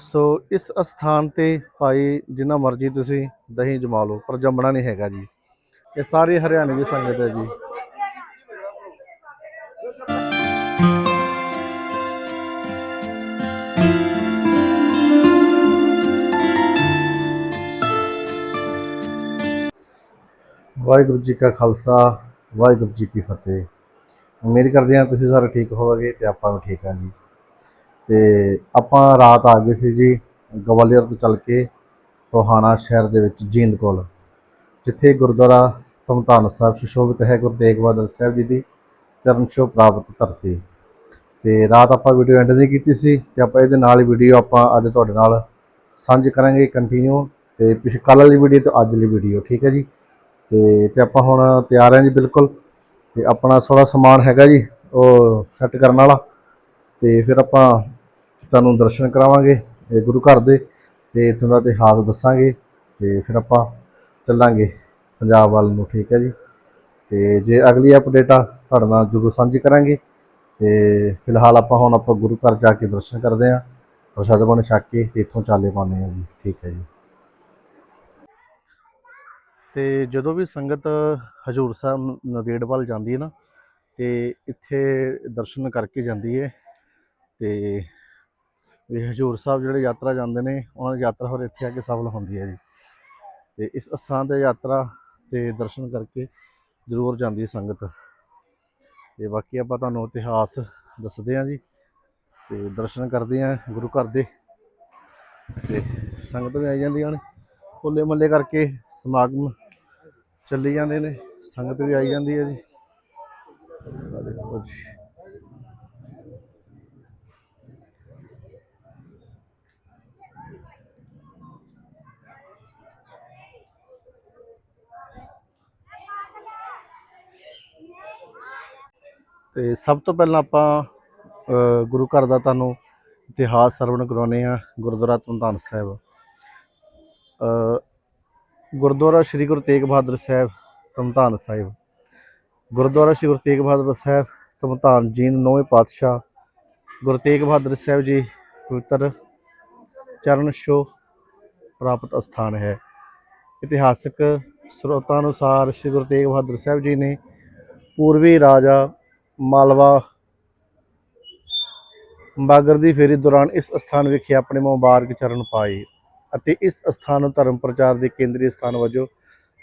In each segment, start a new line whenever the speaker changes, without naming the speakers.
ਸੋ ਇਸ ਅਸਥਾਨ ਤੇ ਭਾਈ ਜਿੰਨਾ ਮਰਜ਼ੀ ਤੁਸੀਂ ਦਹੀਂ ਜਮਾ ਲਓ, ਪਰ ਜੰਮਣਾ ਨਹੀਂ ਹੈਗਾ ਜੀ। ਇਹ ਸਾਰੀ ਹਰਿਆਣੇ ਦੀ ਸੰਗਤ ਹੈ ਜੀ। ਵਾਹਿਗੁਰੂ ਜੀ ਕਾ ਖਾਲਸਾ, ਵਾਹਿਗੁਰੂ ਜੀ ਕੀ ਫਤਿਹ। ਉਮੀਦ ਕਰਦੇ ਹਾਂ ਤੁਸੀਂ ਸਾਰੇ ਠੀਕ ਹੋਵੋਗੇ ਤੇ ਆਪਾਂ ਵੀ ਠੀਕ ਹਾਂ ਜੀ। ਤੇ ਆਪਾਂ ਰਾਤ ਆ ਗਏ ਸੀ ਜੀ ਗਵਾਲੀਅਰ ਤੋਂ ਚੱਲ ਕੇ ਰੋਹਾਣਾ ਸ਼ਹਿਰ ਦੇ ਵਿੱਚ ਜੀਂਦ ਕੋਲ, ਜਿੱਥੇ ਗੁਰਦੁਆਰਾ ਤਮਤਾਨ ਸਾਹਿਬ ਸੁਸ਼ੋਭਿਤ ਹੈ, ਗੁਰੂ ਤੇਗ ਬਹਾਦਰ ਸਾਹਿਬ ਜੀ ਦੀ ਚਰਨ ਛੋਹ ਪ੍ਰਾਪਤ ਧਰਤੀ। ਤੇ ਰਾਤ ਆਪਾਂ ਵੀਡੀਓ ਐਂਡ ਨਹੀਂ ਕੀਤੀ ਸੀ ਤੇ ਆਪਾਂ ਇਹਦੇ ਨਾਲ ਹੀ ਵੀਡੀਓ ਆਪਾਂ ਅੱਜ ਤੁਹਾਡੇ ਨਾਲ ਸਾਂਝੀ ਕਰਾਂਗੇ ਕੰਟੀਨਿਊ ਤੇ ਪਿਛ, ਕੱਲ੍ਹ ਵਾਲੀ ਵੀਡੀਓ ਤੇ ਅੱਜ ਵਾਲੀ ਵੀਡੀਓ ਠੀਕ ਹੈ ਜੀ? ਤੇ ਤੇ ਆਪਾਂ ਹੁਣ ਤਿਆਰ ਹਾਂ ਜੀ ਬਿਲਕੁਲ। ਤੇ ਆਪਣਾ ਥੋੜਾ ਸਮਾਨ ਹੈਗਾ ਜੀ, ਉਹ ਸੈੱਟ ਕਰਨ ਵਾਲਾ। ਤੇ ਫਿਰ ਆਪਾਂ ਤੁਹਾਨੂੰ ਦਰਸ਼ਨ ਕਰਾਵਾਂਗੇ ਇਹ ਗੁਰੂ ਘਰ ਦੇ ਤੇ ਇੱਥੋਂ ਦਾ ਇਤਿਹਾਸ ਦੱਸਾਂਗੇ ਤੇ ਫਿਰ ਆਪਾਂ ਚੱਲਾਂਗੇ ਪੰਜਾਬ ਵੱਲ ਨੂੰ, ਠੀਕ ਹੈ ਜੀ। ਤੇ ਜੇ ਅਗਲੀ ਅਪਡੇਟ ਆ, ਤੁਹਾਡੇ ਨਾਲ ਜ਼ਰੂਰ ਸਾਂਝੀ ਕਰਾਂਗੇ। ਤੇ ਫਿਲਹਾਲ ਆਪਾਂ ਹੁਣ ਆਪਾਂ ਗੁਰੂ ਘਰ ਜਾ ਕੇ ਦਰਸ਼ਨ ਕਰਦੇ ਆਂ ਪ੍ਰਸ਼ਾਦ ਪਾਣੀ ਛੱਕ ਕੇ ਤੇ ਇੱਥੋਂ ਚਾਲੇ ਪਾਉਂਦੇ ਆ ਜੀ, ਠੀਕ ਹੈ ਜੀ। ਤੇ ਜਦੋਂ ਵੀ ਸੰਗਤ ਹਜੂਰ ਸਾਹਿਬ ਨਦੇੜ ਵੱਲ ਜਾਂਦੀ ਹੈ ਨਾ, ਤੇ ਇੱਥੇ ਦਰਸ਼ਨ ਕਰਕੇ ਜਾਂਦੀ ਹੈ। ਤੇ ਵੀ ਹਜੂਰ ਸਾਹਿਬ ਜਿਹੜੇ ਯਾਤਰਾ ਜਾਂਦੇ ਨੇ, ਉਹਨਾਂ ਦੀ ਯਾਤਰਾ ਹੋਰ ਇੱਥੇ ਆ ਕੇ ਸਫਲ ਹੁੰਦੀ ਹੈ ਜੀ। ਤੇ ਇਸ ਅਸਥਾਨ ਤੇ ਯਾਤਰਾ ਤੇ ਦਰਸ਼ਨ ਕਰਕੇ ਜ਼ਰੂਰ ਜਾਂਦੀ ਹੈ ਸੰਗਤ। ਤੇ ਬਾਕੀ ਆਪਾਂ ਤੁਹਾਨੂੰ ਇਤਿਹਾਸ ਦੱਸਦੇ ਹਾਂ ਜੀ, ਤੇ ਦਰਸ਼ਨ ਕਰਦੇ ਹਾਂ ਗੁਰੂ ਘਰ ਦੇ। ਤੇ ਸੰਗਤ ਵੀ ਆਈ ਜਾਂਦੀਆਂ ਨੇ ਹੋਲੇ ਮੱਲੇ ਕਰਕੇ ਸਮਾਗਮ ਚੱਲੀ ਜਾਂਦੇ ਨੇ, ਸੰਗਤ ਵੀ ਆਈ ਜਾਂਦੀ ਹੈ ਜੀ। ਤੇ ਸਭ ਤੋਂ ਪਹਿਲਾਂ ਆਪਾਂ ਗੁਰੂ ਘਰ ਦਾ ਤੁਹਾਨੂੰ ਇਤਿਹਾਸ ਸਰਵਣ ਕਰਾਉਨੇ ਆ ਗੁਰਦੁਆਰਾ ਤੁੰਧਾਨ ਸਾਹਿਬ। ਗੁਰਦੁਆਰਾ ਸ੍ਰੀ ਗੁਰੂ ਤੇਗ ਬਹਾਦਰ ਸਾਹਿਬ ਤਮਤਾਨ ਸਾਹਿਬ। ਗੁਰਦੁਆਰਾ ਸ੍ਰੀ ਗੁਰੂ ਤੇਗ ਬਹਾਦਰ ਸਾਹਿਬ ਤਮਤਾਨ ਜੀਂਦ ਨੌਵੇਂ ਪਾਤਸ਼ਾਹ। ਗੁਰੂ ਤੇਗ ਬਹਾਦਰ ਸਾਹਿਬ ਜੀ ਪਵਿੱਤਰ ਚਰਨ ਛੋਹ ਪ੍ਰਾਪਤ ਅਸਥਾਨ ਹੈ। ਇਤਿਹਾਸਕ ਸਰੋਤਾਂ ਅਨੁਸਾਰ ਸ੍ਰੀ ਗੁਰੂ ਤੇਗ ਬਹਾਦਰ ਸਾਹਿਬ ਜੀ ਨੇ ਪੂਰਬੀ ਰਾਜਾ ਮਾਲਵਾ ਬਾਗਰ ਦੀ ਫੇਰੀ ਦੌਰਾਨ ਇਸ ਸਥਾਨ ਵਿਖੇ ਆਪਣੇ ਮੁਬਾਰਕ ਚਰਨ ਪਾਏ ਅਤੇ ਇਸ ਸਥਾਨ ਨੂੰ ਧਰਮ ਪ੍ਰਚਾਰ ਦੇ ਕੇਂਦਰੀ ਸਥਾਨ ਵਜੋਂ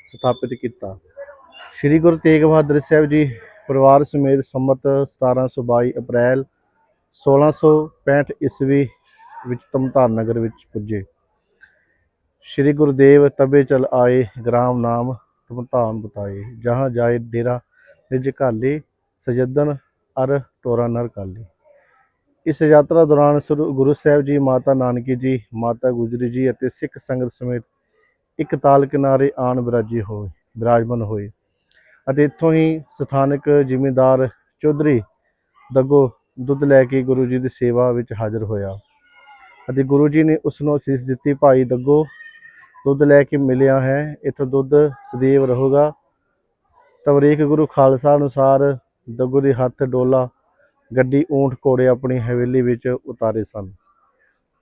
ਸਥਾਪਿਤ ਕੀਤਾ। ਸ੍ਰੀ ਗੁਰੂ ਤੇਗ ਬਹਾਦਰ ਸਾਹਿਬ ਜੀ ਪਰਿਵਾਰ ਸਮੇਤ ਸੰਮਤ 1722 ਅਪ੍ਰੈਲ 1665 ਈਸਵੀ ਵਿੱਚ ਤਮਤਾਨ ਨਗਰ ਵਿੱਚ ਪੁੱਜੇ। ਸ੍ਰੀ ਗੁਰਦੇਵ ਤਬੇ ਚਲ ਆਏ, ਗ੍ਰਾਮ ਨਾਮ ਤਮਤਾਨ ਬਤਾਏ, ਜਹਾਂ ਜਾਏ ਡੇਰਾ ਨਿਜ ਘਾਲੇ ਸਜਦਨ ਅਰ ਟੋਰਾ ਨਰ ਕਾਲੀ। ਇਸ ਯਾਤਰਾ ਦੌਰਾਨ ਸ੍ਰੀ ਗੁਰੂ ਸਾਹਿਬ ਜੀ, ਮਾਤਾ ਨਾਨਕੀ ਜੀ, ਮਾਤਾ ਗੁਜਰੀ ਜੀ ਅਤੇ ਸਿੱਖ ਸੰਗਤ ਸਮੇਤ ਇੱਕ ਤਾਲ ਕਿਨਾਰੇ ਆਣ ਬਿਰਾਜੀ ਹੋਏ, ਬਿਰਾਜਮਾਨ ਹੋਏ ਅਤੇ ਇੱਥੋਂ ਹੀ ਸਥਾਨਕ ਜ਼ਿਮੀਂਦਾਰ ਚੌਧਰੀ ਦੱਗੋ ਦੁੱਧ ਲੈ ਕੇ ਗੁਰੂ ਜੀ ਦੀ ਸੇਵਾ ਵਿੱਚ ਹਾਜ਼ਰ ਹੋਇਆ ਅਤੇ ਗੁਰੂ ਜੀ ਨੇ ਉਸ ਨੂੰ ਅਸੀਸ ਦਿੱਤੀ, ਭਾਈ ਦੱਗੋ, ਦੁੱਧ ਲੈ ਕੇ ਮਿਲਿਆ ਹੈ, ਇੱਥੋਂ ਦੁੱਧ ਸਦੀਵ ਰਹੂਗਾ। ਤਵਰੀਖ ਗੁਰੂ ਖਾਲਸਾ ਅਨੁਸਾਰ ਦੱਗੋ ਦੇ ਹੱਥ ਡੋਲਾ, ਗੱਡੀ ਊਂਠ ਘੋੜੇ ਆਪਣੀ ਹਵੇਲੀ ਵਿੱਚ ਉਤਾਰੇ ਸਨ।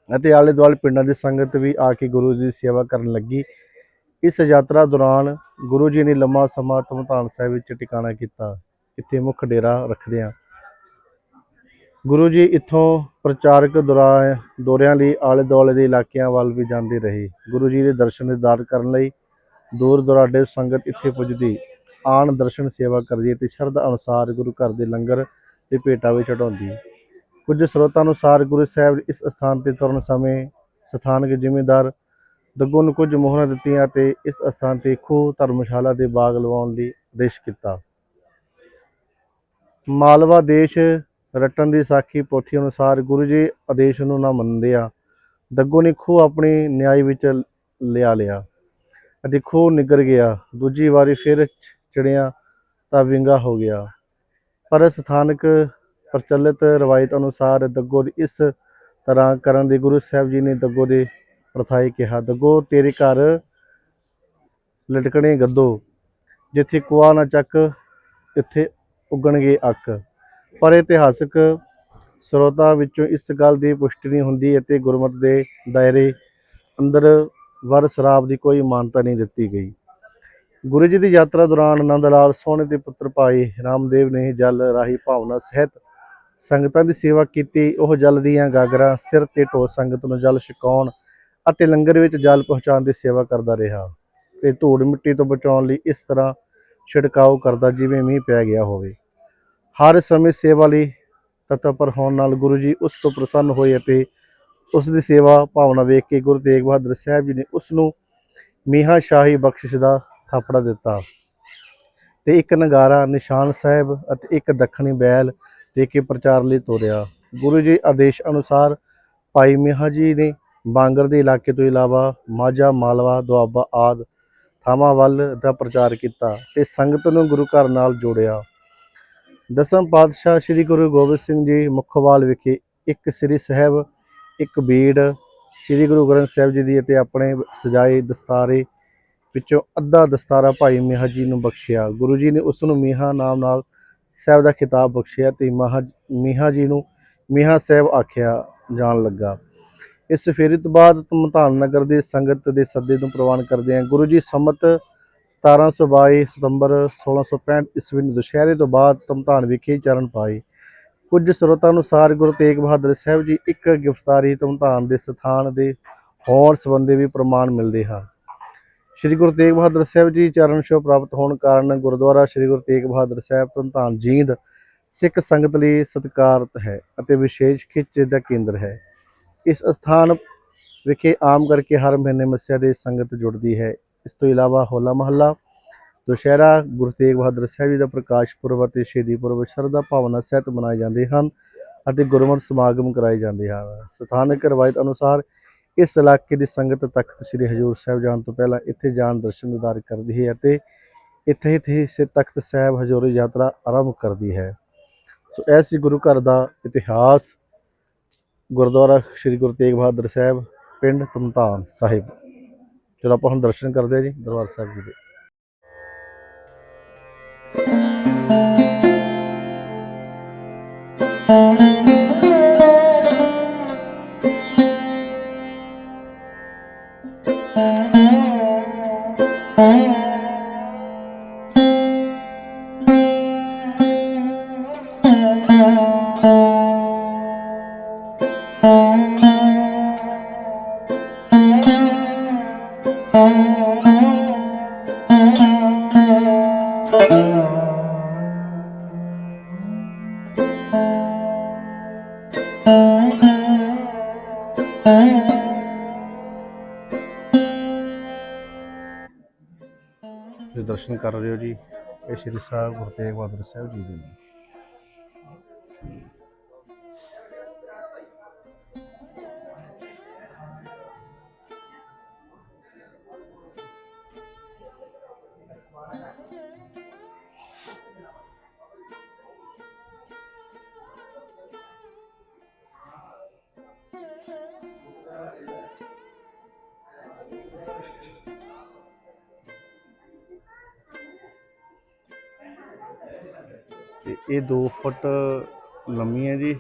ਅਤੇ ਆਲੇ ਦੁਆਲੇ ਪਿੰਡਾਂ ਦੀ ਸੰਗਤ ਵੀ ਆ ਕੇ ਗੁਰੂ ਜੀ ਦੀ ਸੇਵਾ ਕਰਨ ਲੱਗੀ। ਇਸ ਯਾਤਰਾ ਦੌਰਾਨ ਗੁਰੂ ਜੀ ਨੇ ਲੰਮਾ ਸਮਾਂ ਤਮਤਾਨ ਸਾਹਿਬ ਵਿੱਚ ਟਿਕਾਣਾ ਕੀਤਾ। ਇੱਥੇ ਮੁੱਖ ਡੇਰਾ ਰੱਖਦਿਆਂ ਗੁਰੂ ਜੀ ਇੱਥੋਂ ਪ੍ਰਚਾਰਕ ਦੌਰਾ ਦੌਰਿਆਂ ਲਈ ਆਲੇ ਦੁਆਲੇ ਦੇ ਇਲਾਕਿਆਂ ਵੱਲ ਵੀ ਜਾਂਦੇ ਰਹੇ। ਗੁਰੂ ਜੀ ਦੇ ਦਰਸ਼ਨ ਦੀਦਾਰ ਕਰਨ ਲਈ ਦੂਰ ਦੁਰਾਡੇ ਸੰਗਤ ਇੱਥੇ ਪੁੱਜਦੀ। ਆਣ ਦਰਸ਼ਨ ਸੇਵਾ ਕਰਦੀ ਅਤੇ ਸ਼ਰਧਾ ਅਨੁਸਾਰ ਗੁਰੂ ਘਰ ਦੇ ਲੰਗਰ ਤੇ ਭੇਟਾ ਵੀ ਚੜਾਉਂਦੀ ਕੁਝ ਸਰੋਤਾਂ ਅਨੁਸਾਰ ਗੁਰੂ ਸਾਹਿਬ ਇਸ ਸਥਾਨ ਤੇ ਤੁਰਨ ਸਮੇਂ ਸਥਾਨਕ ਜ਼ਿਮੀਂਦਾਰ ਦੱਗੋ ਨੂੰ ਕੁਝ ਮੋਹਰਾਂ ਦਿੱਤੀਆਂ ਤੇ ਇਸ ਸਥਾਨ ਤੇ ਖੂਹ ਧਰਮਸ਼ਾਲਾ ਦੇ ਬਾਗ ਲਵਾਉਣ ਲਈ ਆਦੇਸ਼ ਕੀਤਾ। ਮਾਲਵਾ ਦੇਸ਼ ਰਟਨ ਦੀ ਸਾਖੀ ਪੋਥੀ ਅਨੁਸਾਰ ਗੁਰੂ ਜੀ ਆਦੇਸ਼ ਨੂੰ ਨਾ ਮੰਨਦੇ ਦੱਗੋ ਨੇ ਖੂਹ ਆਪਣੀ ਨਿਆਈ ਵਿੱਚ ਲਿਆ ਲਿਆ ਅਤੇ ਖੂਹ ਨਿਗਰ ਗਿਆ। ਦੂਜੀ ਵਾਰੀ ਫਿਰ ਚੜਿਆ ਤਾਂ ਵਿੰਗਾ ਹੋ ਗਿਆ। ਪਰ ਸਥਾਨਕ ਪ੍ਰਚਲਿਤ ਰਵਾਇਤ ਅਨੁਸਾਰ ਦੱਗੋ ਦੀ ਇਸ ਤਰ੍ਹਾਂ ਕਰਨ ਦੇ ਗੁਰੂ ਸਾਹਿਬ ਜੀ ਨੇ ਦੱਗੋ ਦੇ ਪ੍ਰਥਾਈ ਕਿਹਾ, ਦੱਗੋ, ਤੇਰੇ ਘਰ ਲਟਕਣੇ ਗੱਦੋ, ਜਿੱਥੇ ਕੁਆ ਨਾ ਚੱਕ ਇੱਥੇ ਉਗਣਗੇ ਅੱਕ। ਪਰ ਇਤਿਹਾਸਕ ਸਰੋਤਾਂ ਵਿੱਚੋਂ ਇਸ ਗੱਲ ਦੀ ਪੁਸ਼ਟੀ ਨਹੀਂ ਹੁੰਦੀ ਅਤੇ ਗੁਰਮਤ ਦੇ ਦਾਇਰੇ ਅੰਦਰ ਵਰ ਸ਼ਰਾਬ ਦੀ ਕੋਈ ਮਾਨਤਾ ਨਹੀਂ ਦਿੱਤੀ ਗਈ। ਗੁਰੂ ਜੀ ਦੀ ਯਾਤਰਾ ਦੌਰਾਨ ਆਨੰਦ ਲਾਲ ਸੋਹਣੇ ਦੇ ਪੁੱਤਰ ਭਾਈ ਰਾਮਦੇਵ ਨੇ ਜਲ ਰਾਹੀ ਭਾਵਨਾ ਸਹਿਤ ਸੰਗਤਾਂ ਦੀ ਸੇਵਾ ਕੀਤੀ। ਉਹ ਜਲ ਦੀਆਂ ਗਾਗਰਾਂ, ਸਿਰ ਤੇ ਢੋ ਸੰਗਤ ਨੂੰ ਜਲ ਛਕਾਉਣ ਅਤੇ ਲੰਗਰ ਵਿੱਚ ਜਲ ਪਹੁੰਚਾਉਣ ਦੀ ਸੇਵਾ ਕਰਦਾ ਰਿਹਾ ਤੇ ਧੂੜ ਮਿੱਟੀ ਤੋਂ ਬਚਾਉਣ ਲਈ ਇਸ ਤਰ੍ਹਾਂ ਛਿੜਕਾਓ ਕਰਦਾ ਜਿਵੇਂ ਮੀਂਹ ਪੈ ਗਿਆ ਹੋਵੇ। ਹਰ ਸਮੇਂ ਸੇਵਾ ਲਈ ਤਤਪਰ ਹੋਣ ਨਾਲ ਗੁਰੂ ਜੀ ਉਸ ਤੋਂ ਪ੍ਰਸੰਨ ਹੋਏ ਅਤੇ ਉਸ ਦੀ ਸੇਵਾ ਭਾਵਨਾ ਵੇਖ ਕੇ ਗੁਰੂ ਤੇਗ ਬਹਾਦਰ ਸਾਹਿਬ ਜੀ ਨੇ ਉਸ ਨੂੰ ਮੀਹਾਂ ਸ਼ਾਹੀ ਬਖਸ਼ਿਸ਼ ਦਾ ਥਾਪੜਾ ਦਿੱਤਾ। ਤੇ ਇੱਕ ਨਗਾਰਾ ਨਿਸ਼ਾਨ ਸਾਹਿਬ ਅਤੇ ਇੱਕ ਦੱਖਣੀ ਬੈਲ ਦੇ ਕੇ ਪ੍ਰਚਾਰ ਲਈ ਤੋਰਿਆ। ਗੁਰੂ ਜੀ ਆਦੇਸ਼ ਅਨੁਸਾਰ ਭਾਈ ਮੀਹਾਂ ਜੀ ਨੇ ਬਾਂਗਰ ਦੇ ਇਲਾਕੇ ਤੋਂ ਇਲਾਵਾ ਮਾਝਾ, ਮਾਲਵਾ, ਦੁਆਬਾ ਆਦ ਥਾਵਾਂ ਵੱਲ ਦਾ ਪ੍ਰਚਾਰ ਕੀਤਾ ਤੇ ਸੰਗਤ ਨੂੰ ਗੁਰੂ ਘਰ ਨਾਲ ਜੋੜਿਆ। ਦਸਮ ਪਾਤਸ਼ਾਹ ਸ੍ਰੀ ਗੁਰੂ ਗੋਬਿੰਦ ਸਿੰਘ ਜੀ ਮੁਖਵਾਲ ਵਿਖੇ ਇੱਕ ਸ੍ਰੀ ਸਾਹਿਬ, ਇੱਕ ਬੀੜ, ਸ੍ਰੀ ਗੁਰੂ ਗ੍ਰੰਥ ਸਾਹਿਬ ਜੀ ਦੀ ਅਤੇ ਆਪਣੇ ਸਜਾਏ ਦਸਤਾਰੇ ਵਿੱਚੋਂ ਅੱਧਾ ਦਸਤਾਰਾ ਭਾਈ ਮੀਹਾਂ ਜੀ ਨੂੰ ਬਖਸ਼ਿਆ। ਗੁਰੂ ਜੀ ਨੇ ਉਸ ਨੂੰ ਮੀਹਾਂ ਨਾਮ ਨਾਲ ਸਾਹਿਬ ਦਾ ਖਿਤਾਬ ਬਖਸ਼ਿਆ ਤੇ ਮਹਾ ਮੀਹਾਂ ਜੀ ਨੂੰ ਮੀਹਾ ਸਾਹਿਬ ਆਖਿਆ ਜਾਣ ਲੱਗਾ। ਇਸ ਫੇਰੀ ਤੋਂ ਬਾਅਦ ਧਮਤਾਨ ਨਗਰ ਦੇ ਸੰਗਤ ਦੇ ਸੱਦੇ ਨੂੰ ਪ੍ਰਵਾਨ ਕਰਦੇ ਹਾਂ ਗੁਰੂ ਜੀ ਸੰਮਤ 1722 ਸਤੰਬਰ 1665 ਈਸਵੀ ਨੂੰ ਦੁਸ਼ਹਿਰੇ ਤੋਂ ਬਾਅਦ ਧਮਤਾਨ ਵਿਖੇ ਚਰਨ ਪਾਏ। ਕੁਝ ਸਰੋਤਾਂ ਅਨੁਸਾਰ ਗੁਰੂ ਤੇਗ ਬਹਾਦਰ ਸਾਹਿਬ ਜੀ ਇੱਕ ਗ੍ਰਿਫਤਾਰੀ ਧਮਤਾਨ ਦੇ ਸਥਾਨ ਦੇ ਹੋਰ ਸੰਬੰਧੀ ਵੀ ਪ੍ਰਮਾਣ ਮਿਲਦੇ ਹਨ। ਸ਼੍ਰੀ ਗੁਰੂ ਤੇਗ ਬਹਾਦਰ ਸਾਹਿਬ ਜੀ ਚਰਨ ਛੋਹ ਪ੍ਰਾਪਤ ਹੋਣ ਕਾਰਨ ਗੁਰਦੁਆਰਾ ਸ਼੍ਰੀ ਗੁਰੂ ਤੇਗ ਬਹਾਦਰ ਸਾਹਿਬ ਧਮਧਾਨ ਜੀਂਦ ਸਿੱਖ ਸੰਗਤ ਲਈ ਸਤਿਕਾਰਤ ਹੈ ਅਤੇ ਵਿਸ਼ੇਸ਼ ਖਿੱਚ ਦਾ ਕੇਂਦਰ ਹੈ। ਇਸ ਸਥਾਨ ਵਿਖੇ ਆਮ ਕਰਕੇ ਹਰ ਮਹੀਨੇ ਮੱਸਿਆ ਦੇ ਸੰਗਤ ਜੁੜਦੀ ਹੈ। ਇਸ ਤੋਂ ਇਲਾਵਾ ਹੋਲਾ ਮਹੱਲਾ, ਦੁਸ਼ਹਿਰਾ, ਗੁਰੂ ਤੇਗ ਬਹਾਦਰ ਸਾਹਿਬ ਜੀ ਦਾ ਪ੍ਰਕਾਸ਼ ਪੁਰਬ ਅਤੇ ਸ਼ਹੀਦੀ ਪੁਰਬ ਸ਼ਰਧਾ ਭਾਵਨਾ ਸਹਿਤ ਮਨਾਏ ਜਾਂਦੇ ਹਨ ਅਤੇ ਗੁਰਮਤਿ ਸਮਾਗਮ ਕਰਾਏ ਜਾਂਦੇ ਹਨ। ਸਥਾਨਕ ਰਵਾਇਤ ਅਨੁਸਾਰ ਇਸ ਇਲਾਕੇ ਦੀ ਸੰਗਤ ਤਖਤ ਸ੍ਰੀ ਹਜੂਰ ਸਾਹਿਬ ਜਾਣ ਤੋਂ ਪਹਿਲਾਂ ਇੱਥੇ ਜਾਣ ਦਰਸ਼ਨ ਦਿਦਾਰ ਕਰਦੀ ਹੈ ਅਤੇ ਇੱਥੇ ਇੱਥੇ ਸੇ ਤਖਤ ਸਾਹਿਬ ਹਜੂਰੀ ਯਾਤਰਾ ਆਰੰਭ ਕਰਦੀ ਹੈ। ਸੋ ਐਸੀ ਗੁਰੂ ਘਰ ਦਾ ਇਤਿਹਾਸ। ਗੁਰਦੁਆਰਾ ਸ੍ਰੀ ਗੁਰੂ ਤੇਗ ਬਹਾਦਰ ਸਾਹਿਬ, ਪਿੰਡ ਧਮਧਾਨ ਸਾਹਿਬ। ਚਲੋ ਆਪਾਂ ਹੁਣ ਦਰਸ਼ਨ ਕਰਦੇ ਹਾਂ ਜੀ ਦਰਬਾਰ ਸਾਹਿਬ ਜੀ ਦੇ। ਤੁਸੀਂ ਦਰਸ਼ਨ ਕਰ ਰਹੇ ਹੋ ਜੀ, ਇਹ ਸ਼੍ਰੀ ਸਾਹਿਬ ਗੁਰੂ ਤੇਗ ਬਹਾਦਰ ਸਾਹਿਬ ਜੀ ਦੇ। ਤੇ ਇਹ 2 ਫੁੱਟ ਲੰਮੀ ਹੈ ਜੀ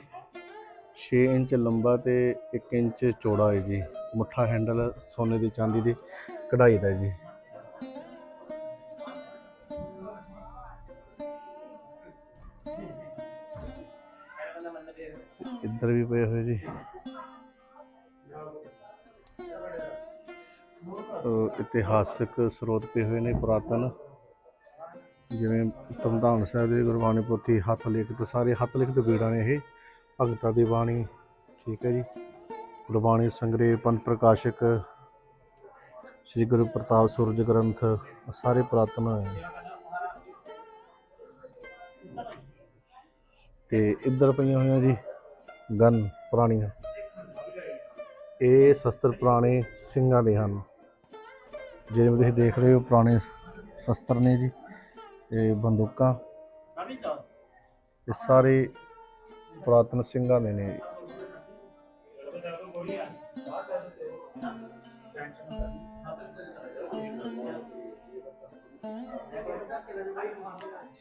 6 ਇੰਚ ਲੰਬਾ ਤੇ 1 ਇੰਚ ਚੌੜਾ ਹੈ ਜੀ। ਮੁੱਠਾ ਹੈਂਡਲ ਸੋਨੇ ਦੀ ਚਾਂਦੀ ਦੀ ਕਢਾਈ ਦਾ ਜੀ। ਇੱਧਰ ਵੀ ਪਏ ਹੋਏ ਜੀ। ਅਹ ਇਤਿਹਾਸਕ ਸਰੋਤ ਪਏ ਹੋਏ ਨੇ, ਪੁਰਾਤਨ। ਜਿਵੇਂ ਧਮਧਾਨ ਸਾਹਿਬ ਦੀ ਗੁਰਬਾਣੀ ਪੋਥੀ ਹੱਥ ਲਿਖਤ, ਸਾਰੇ ਹੱਥ ਲਿਖਤ ਬੀੜਾਂ ਨੇ ਇਹ। ਭਗਤਾਂ ਦੀ ਬਾਣੀ, ਠੀਕ ਹੈ ਜੀ। ਗੁਰਬਾਣੀ ਸੰਗ੍ਰਹਿ, ਪੰਥ ਪ੍ਰਕਾਸ਼ਕ, ਸ੍ਰੀ ਗੁਰੂ ਪ੍ਰਤਾਪ ਸੂਰਜ ਗ੍ਰੰਥ, ਸਾਰੇ ਪੁਰਾਤਨ ਤੇ ਇੱਧਰ ਪਈਆਂ ਹੋਈਆਂ ਜੀ। ਗਨ ਪੁਰਾਣੀਆਂ। ਇਹ ਸ਼ਸਤਰ ਪੁਰਾਣੇ ਸਿੰਘਾਂ ਦੇ ਹਨ। ਜਿਵੇਂ ਤੁਸੀਂ ਦੇਖ ਰਹੇ ਹੋ, ਪੁਰਾਣੇ ਸ਼ਸਤਰ ਨੇ ਜੀ ਇਹ ਬੰਦੂਕਾਂ। ਇਹ ਸਾਰੇ ਪੁਰਾਤਨ ਸਿੰਘਾਂ ਦੇ ਨੇ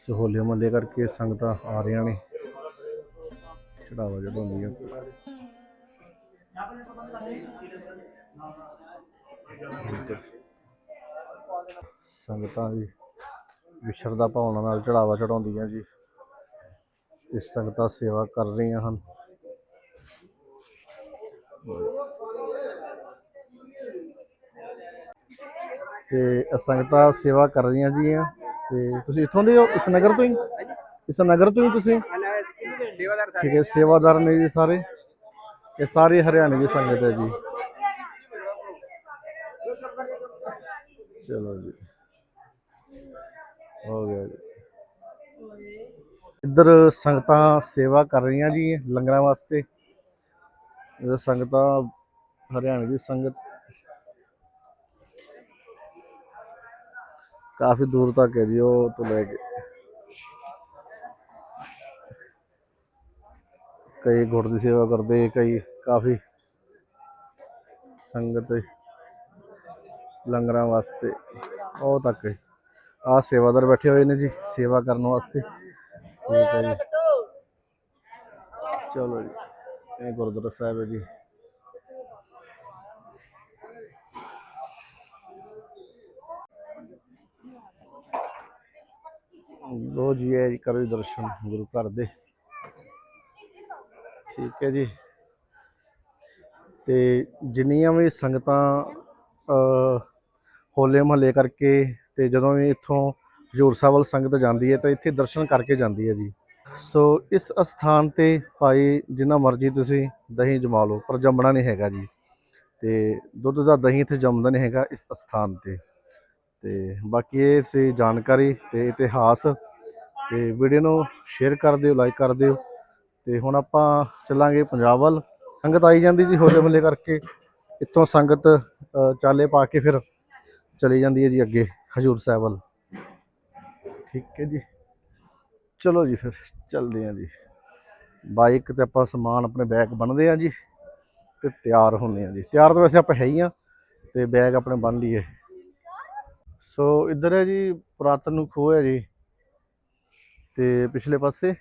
ਤੇ ਹੋਲੇ ਮਹੱਲੇ ਕਰਕੇ ਸੰਗਤਾਂ ਆ ਰਹੀਆਂ ਨੇ। ਚੜਾਵਾ ਚੜਾਉਂਦੀਆਂ ਸੰਗਤਾਂ ਦੀ ਵਿਸ਼ਰਦਾ ਭਾਵਨਾ ਨਾਲ ਚੜਾਵਾ ਚੜਾਉਂਦੀਆਂ ਜੀ ਤੇ ਸੰਗਤਾਂ ਸੇਵਾ ਕਰ ਰਹੀਆਂ ਹਨ ਤੇ ਸੰਗਤਾਂ ਸੇਵਾ ਕਰ ਰਹੀਆਂ ਜੀ ਤੇ ਤੁਸੀਂ ਇੱਥੋਂ ਦੇ ਹੋ ਇਸ ਨਗਰ ਤੋਂ ਹੀ ਇਸ ਨਗਰ ਤੋਂ ਹੀ ਤੁਸੀਂ ਠੀਕ ਹੈ, ਸੇਵਾਦਾਰ ਨੇ ਜੀ ਸਾਰੇ। ਇਹ ਸਾਰੀ ਹਰਿਆਣੇ ਦੀ ਸੰਗਤ ਹੈ ਜੀ। ਚਲੋ ਜੀ। ਹੋ ਗਿਆ ਜੀ। ਇੱਧਰ ਸੰਗਤਾਂ ਸੇਵਾ ਕਰ ਰਹੀਆਂ ਜੀ ਲੰਗਰਾਂ ਵਾਸਤੇ। ਇਹ ਸੰਗਤਾਂ ਹਰਿਆਣੇ ਦੀ ਸੰਗਤ ਕਾਫੀ ਦੂਰ ਤੱਕ ਹੈ ਜੀ, ਉਹ ਤੋਂ ਲੈ ਕੇ। ਕਈ ਗੁਰ ਦੀ ਸੇਵਾ ਕਰਦੇ, ਕਈ ਕਾਫੀ ਸੰਗਤ ਲੰਗਰਾਂ ਵਾਸਤੇ। ਉਹ ਤੱਕ ਆ ਸੇਵਾਦਾਰ ਬੈਠੇ ਹੋਏ ਨੇ ਜੀ, ਸੇਵਾ ਕਰਨ ਵਾਸਤੇ। ਠੀਕ ਹੈ ਜੀ। ਚਲੋ ਜੀ, ਇਹ ਗੁਰਦੁਆਰਾ ਸਾਹਿਬ ਹੈ ਜੀ। ਲੋ ਜੀ, ਇਹ ਜੀ ਕਰੋ ਦਰਸ਼ਨ ਗੁਰੂ ਘਰ ਦੇ। ਠੀਕ ਹੈ ਜੀ। ਤੇ ਜਿੰਨੀਆਂ ਵੀ ਸੰਗਤਾਂ ਹੋਲੇ ਮਹੱਲੇ ਕਰਕੇ ਤੇ ਜਦੋਂ ਵੀ ਇੱਥੋਂ ਹਜ਼ੂਰ ਸਾਹਿਬ ਵੱਲ ਸੰਗਤ ਜਾਂਦੀ ਹੈ ਤਾਂ ਇੱਥੇ ਦਰਸ਼ਨ ਕਰਕੇ ਜਾਂਦੀ ਹੈ ਜੀ। ਸੋ ਇਸ ਅਸਥਾਨ ਤੇ ਭਾਈ ਜਿੰਨਾ ਮਰਜ਼ੀ ਤੁਸੀਂ ਦਹੀਂ ਜਮਾ ਲਓ, ਪਰ ਜੰਮਣਾ ਨਹੀਂ ਹੈਗਾ ਜੀ। ਤੇ ਦੁੱਧ ਦਾ ਦਹੀਂ ਇੱਥੇ ਜੰਮਦਾ ਨਹੀਂ ਹੈਗਾ ਇਸ ਅਸਥਾਨ ਤੇ। ਤੇ ਬਾਕੀ ਇਹ ਸੀ ਜਾਣਕਾਰੀ ਤੇ ਇਤਿਹਾਸ। ਤੇ ਵੀਡੀਓ ਨੂੰ ਸ਼ੇਅਰ ਕਰ ਦਿਓ, ਲਾਈਕ ਕਰ ਦਿਓ। ਤੇ ਹੁਣ ਆਪਾਂ ਚੱਲਾਂਗੇ ਪੰਜਾਬ ਵੱਲ। ਸੰਗਤ ਆਈ ਜਾਂਦੀ ਜੀ ਹੋਲੇ ਮਹੱਲੇ ਕਰਕੇ। ਇੱਥੋਂ ਸੰਗਤ ਚਾਲੇ ਪਾ ਕੇ ਫਿਰ ਚਲੀ ਜਾਂਦੀ ਹੈ ਜੀ ਅੱਗੇ, ਹਜੂਰ ਸਾਹਿਬ ਵੱਲ। ਠੀਕ ਹੈ ਜੀ। ਚਲੋ ਜੀ ਫਿਰ, ਚੱਲਦੇ ਹਾਂ ਜੀ। ਬਾਈਕ ਤੇ ਆਪਾਂ ਸਮਾਨ ਆਪਣੇ ਬੈਗ ਬੰਨਦੇ ਹਾਂ ਜੀ ਤੇ ਤਿਆਰ ਹੁੰਦੇ ਹਾਂ ਜੀ। ਤਿਆਰ ਤਾਂ ਵੈਸੇ ਆਪਾਂ ਹੈ ਹੀ ਆ ਤੇ ਬੈਗ ਆਪਣੇ ਬੰਨ ਲਈਏ। ਸੋ ਇੱਧਰ ਹੈ ਜੀ, ਪੁਰਾਤਨ ਨੂੰ ਖੋਹ ਹੈ ਜੀ। ਤੇ ਪਿਛਲੇ ਪਾਸੇ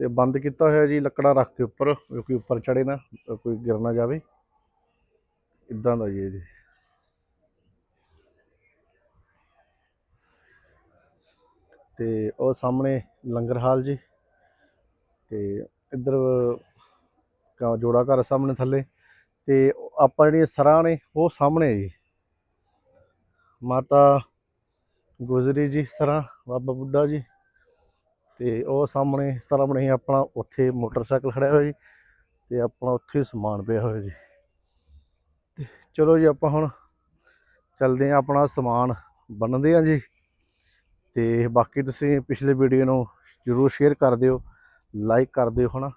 ਤੇ ਬੰਦ ਕੀਤਾ ਹੋਇਆ ਜੀ, ਲੱਕੜਾਂ ਰੱਖ ਕੇ ਉੱਪਰ ਕਿਉਂਕਿ ਉੱਪਰ ਚੜੇ ਨਾ, ਕੋਈ ਗਿਰ ਨਾ ਜਾਵੇ। ਇਦਾਂ ਦਾ ਜੀ ਇਹ ਜੀ। ਤੇ ਉਹ ਸਾਹਮਣੇ ਲੰਗਰ ਹਾਲ ਜੀ। ਤੇ ਇੱਧਰ ਜੋੜਾ ਘਰ ਸਾਹਮਣੇ ਥੱਲੇ। ਤੇ ਆਪਾਂ ਜਿਹੜੀਆਂ ਸਰਾਂ ਨੇ, ਉਹ ਸਾਹਮਣੇ ਜੀ। ਮਾਤਾ ਗੁਜਰੀ ਜੀ ਸਰਾਂ, ਬਾਬਾ ਬੁੱਢਾ ਜੀ। ਤੇ ਉਹ ਸਾਹਮਣੇ ਸਾਹਮਣੇ ਹੀ ਆਪਣਾ ਉੱਥੇ ਮੋਟਰਸਾਈਕਲ ਖੜਿਆ ਹੋਇਆ ਜੀ ਤੇ ਆਪਣਾ ਉੱਥੇ ਸਮਾਨ ਪਿਆ ਹੋਇਆ ਜੀ। ਤੇ ਚਲੋ ਜੀ ਆਪਾਂ ਹੁਣ ਚੱਲਦੇ ਹਾਂ ਆਪਣਾ ਸਮਾਨ ਬੰਨਦੇ ਹਾਂ ਜੀ। ਤੇ ਬਾਕੀ ਤੁਸੀਂ ਪਿਛਲੇ ਵੀਡੀਓ ਨੂੰ ਜਰੂਰ ਸ਼ੇਅਰ ਕਰ ਦਿਓ ਲਾਈਕ ਕਰ ਦਿਓ ਹਨਾ।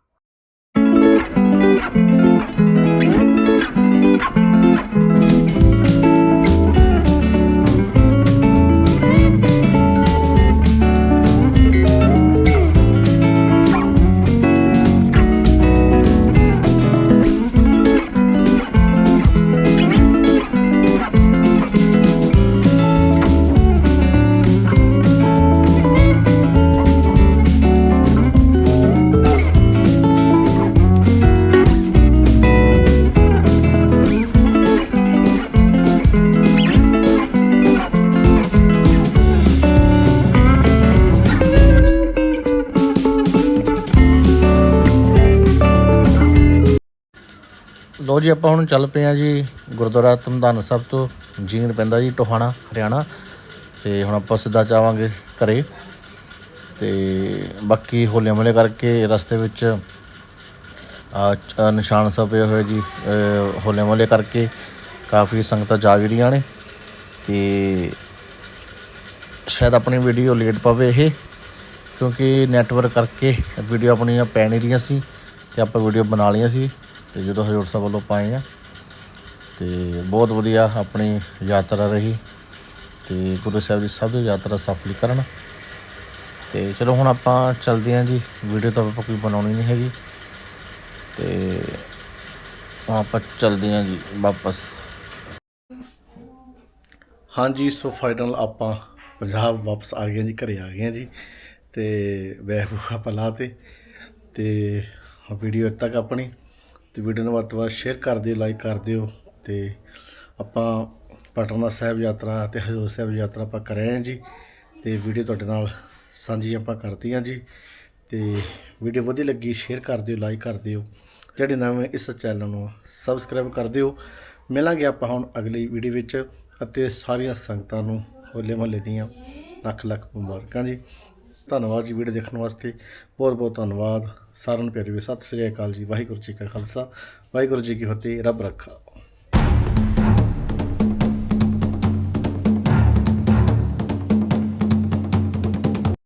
ਜੀ, ਆਪਾਂ ਹੁਣ ਚੱਲ ਪਏ ਆ ਜੀ ਗੁਰਦੁਆਰਾ ਧਮਦਾਨ ਸਾਹਿਬ ਤੋਂ ਜੀਨ ਪੈਂਦਾ ਜੀ, ਟੋਹਾਣਾ, ਹਰਿਆਣਾ। ਤੇ ਹੁਣ ਆਪਾਂ ਸਿੱਧਾ ਜਾਵਾਂਗੇ ਘਰੇ। ਤੇ ਬਾਕੀ ਹੋਲੇ ਮਹੱਲੇ ਕਰਕੇ ਰਸਤੇ ਵਿੱਚ, ਆ ਨਿਸ਼ਾਨ ਸਾਹਿਬ ਪਏ ਹੋਏ ਜੀ ਅਹ ਹੋਲੇ ਮਹੱਲੇ ਕਰਕੇ ਕਾਫੀ ਸੰਗਤਾਂ ਜਾ ਵੀ ਰਹੀਆਂ ਨੇ। ਤੇ ਸ਼ਾਇਦ ਆਪਣੀ ਵੀਡੀਓ ਲੇਟ ਪਵੇ ਇਹ, ਕਿਉਂਕਿ ਨੈਟਵਰਕ ਕਰਕੇ ਵੀਡੀਓ ਆਪਣੀਆਂ ਪੈ ਨਹੀਂ ਰਹੀਆਂ ਸੀ, ਤੇ ਆਪਾਂ ਵੀਡੀਓ ਬਣਾ ਲਈਆਂ ਸੀ। ਤੇ ਜਦੋਂ ਹਜ਼ੂਰ ਸਾਹਿਬ ਵੱਲੋਂ ਪਾਏ ਆ, ਤੇ ਬਹੁਤ ਵਧੀਆ ਆਪਣੀ ਯਾਤਰਾ ਰਹੀ। ਤੇ ਗੁਰੂ ਸਾਹਿਬ ਦੀ ਸਭ ਦੀ ਯਾਤਰਾ ਸਫਲੀ ਕਰਨ। ਤੇ ਚਲੋ ਹੁਣ ਆਪਾਂ ਚੱਲਦੇ ਹਾਂ ਜੀ, ਵੀਡੀਓ ਤਾਂ ਆਪਾਂ ਕੋਈ ਬਣਾਉਣੀ ਨਹੀਂ ਹੈਗੀ। ਤੇ ਆਪਾਂ ਚੱਲਦੇ ਹਾਂ ਜੀ ਵਾਪਸ। ਹਾਂਜੀ, ਸੋ ਫਾਈਨਲ ਆਪਾਂ ਪੰਜਾਬ ਵਾਪਸ ਆ ਗਏ ਜੀ, ਘਰੇ ਆ ਗਏ ਹਾਂ ਜੀ। ਤੇ ਵੈਬ ਆਪਾਂ ਲਾ ਤੇ ਤੇ ਵੀਡੀਓ ਇੱਥੇ ਤੱਕ ਆਪਣੀ। ਤੇ ਵੀਡੀਓ ਨੂੰ ਵੱਧ ਤੋਂ ਵੱਧ ਸ਼ੇਅਰ ਕਰ ਦਿਓ ਲਾਈਕ ਕਰ ਦਿਓ ਤੇ ਆਪਾਂ ਪਟਨਾ ਸਾਹਿਬ ਯਾਤਰਾ ਤੇ ਹਜੂਰ ਸਾਹਿਬ ਯਾਤਰਾ ਆਪਾਂ ਕਰ ਰਹੇ ਹਾਂ ਜੀ ਤੇ ਵੀਡੀਓ ਤੁਹਾਡੇ ਨਾਲ ਸਾਂਝੀ ਆਪਾਂ ਕਰਤੀਆਂ ਜੀ ਤੇ ਵੀਡੀਓ ਵਧੀਆ ਲੱਗੀ ਸ਼ੇਅਰ ਕਰ ਦਿਓ ਲਾਈਕ ਕਰ ਦਿਓ। ਜਿਹੜੇ ਨਵੇਂ ਇਸ ਚੈਨਲ ਨੂੰ ਸਬਸਕ੍ਰਾਈਬ ਕਰ ਦਿਓ, ਮਿਲਾਂਗੇ ਆਪਾਂ ਹੁਣ ਅਗਲੀ ਵੀਡੀਓ ਵਿੱਚ ਅਤੇ ਸਾਰੀਆਂ ਸੰਗਤਾਂ ਨੂੰ ਹੋਲੇ ਮਹੱਲੇ ਦੀਆਂ ਲੱਖ ਲੱਖ ਮੁਬਾਰਕਾਂ ਜੀ। ਧੰਨਵਾਦ ਜੀ ਵੀਡੀਓ ਦੇਖਣ ਵਾਸਤੇ। ਬਹੁਤ ਬਹੁਤ ਧੰਨਵਾਦ। ਸਾਰਿਆਂ ਨੂੰ ਪਿਆਰੇ ਵੀ ਸਤਿ ਸ੍ਰੀ ਅਕਾਲ ਜੀ। ਵਾਹਿਗੁਰੂ ਜੀ ਕਾ ਖਾਲਸਾ। ਵਾਹਿਗੁਰੂ ਜੀ ਕੀ ਫਤਿਹ। ਰੱਬ ਰੱਖਾ।